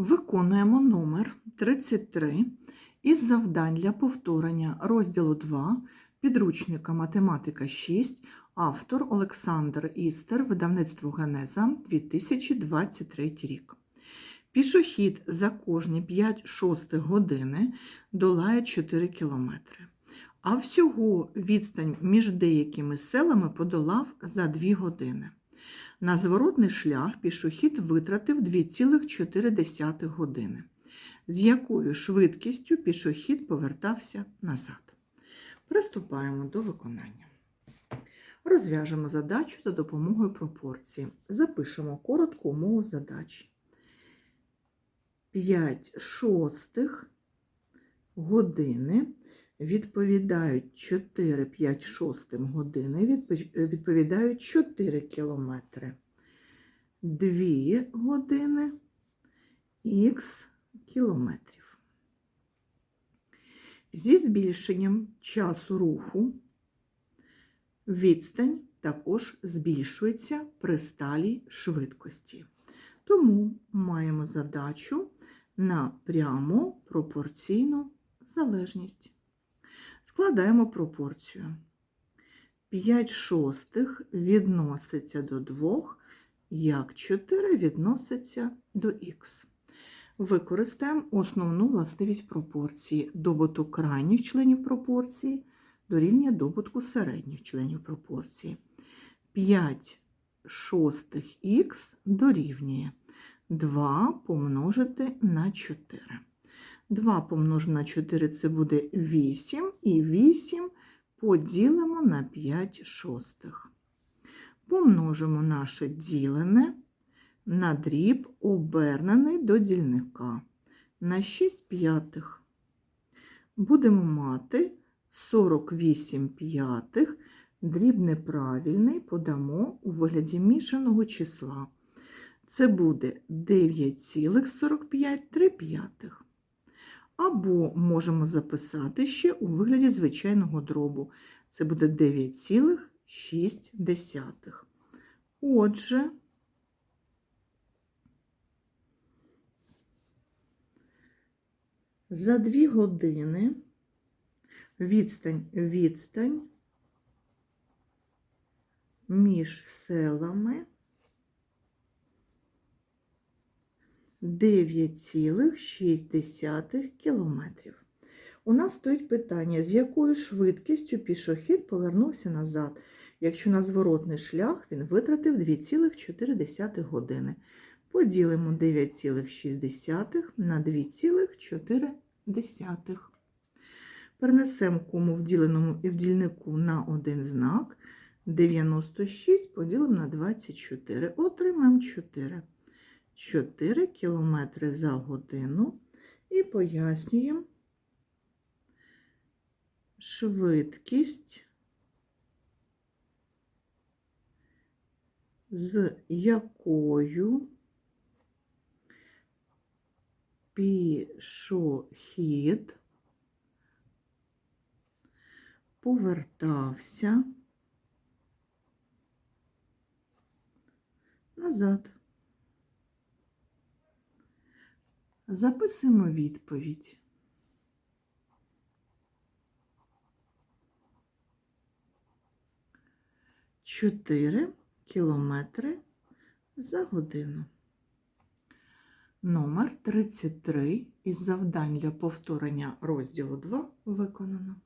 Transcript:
Виконуємо номер 33 із завдань для повторення розділу 2 підручника Математика 6, автор Олександр Істер, видавництво Генеза 2023 рік. Пішохід за кожні 5 шостих години долає 4 кілометри, а всього відстань між деякими селами подолав за 2 години. На зворотний шлях пішохід витратив 2,4 години, з якою швидкістю пішохід повертався назад. Приступаємо до виконання. Розв'яжемо задачу за допомогою пропорції. Запишемо коротку умову задачі. 5 шостих години відповідають 4-5 шостим години, відповідають 4 кілометри. 2 години х кілометрів. Зі збільшенням часу руху відстань також збільшується при сталій швидкості. Тому маємо задачу на прямо пропорційну залежність. Складаємо пропорцію. 5 шостих відноситься до 2, як 4 відноситься до х. Використаємо основну властивість пропорції. Добуток крайніх членів пропорції дорівнює добутку середніх членів пропорції. 5 шостих х дорівнює 2 помножити на 4. 2 помножити на 4 це буде 8, і 8 поділимо на 5 шостих. Помножимо наше ділене на дріб, обернений до дільника на 6 п'ятих. Будемо мати 48 п'ятих, дріб неправильний подамо у вигляді мішаного числа. Це буде 9,45 п'ятих. Або можемо записати ще у вигляді звичайного дробу. Це буде 9,6. Отже, за 2 години відстань відстань між селами 9,6 кілометрів. У нас стоїть питання, з якою швидкістю пішохід повернувся назад, якщо на зворотний шлях він витратив 2,4 години. Поділимо 9,6 на 2,4. Перенесемо кому в діленому і в дільнику на один знак. 96 поділимо на 24. Отримаємо 4. 4 км за годину і пояснюємо швидкість, з якою пішохід повертався назад. Записуємо відповідь. Чотири кілометри за годину. Номер 33 із завдань для повторення розділу 2 виконано.